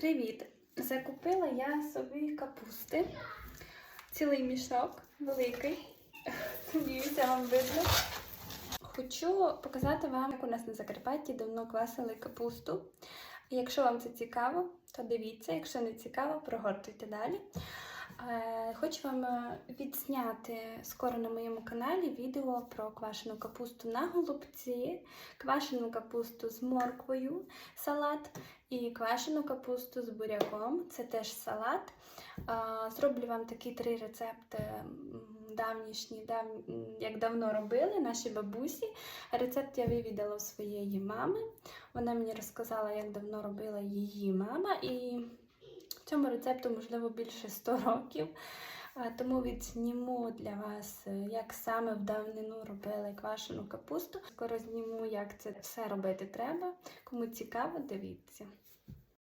Привіт! Закупила я собі капусти. Цілий мішок великий. Надіюся, вам видно. Хочу показати вам, як у нас на Закарпатті давно квасили капусту. Якщо вам це цікаво, то дивіться. Якщо не цікаво, прогортуйте далі. Хочу вам е, відзняти скоро на моєму каналі відео про квашену капусту на голубці, квашену капусту з морквою, салат і квашену капусту з буряком. Це теж салат. Зроблю вам такі три рецепти давнішні, дав... як давно робили наші бабусі. Рецепт я вивідала у своєї мами. Вона мені розказала, як давно робила її мама. І цьому рецепту, можливо, більше 100 років. Тому відзніму для вас, е, як саме в давнину робили квашену капусту. Скоро зніму, як це все робити треба. Кому цікаво, дивіться.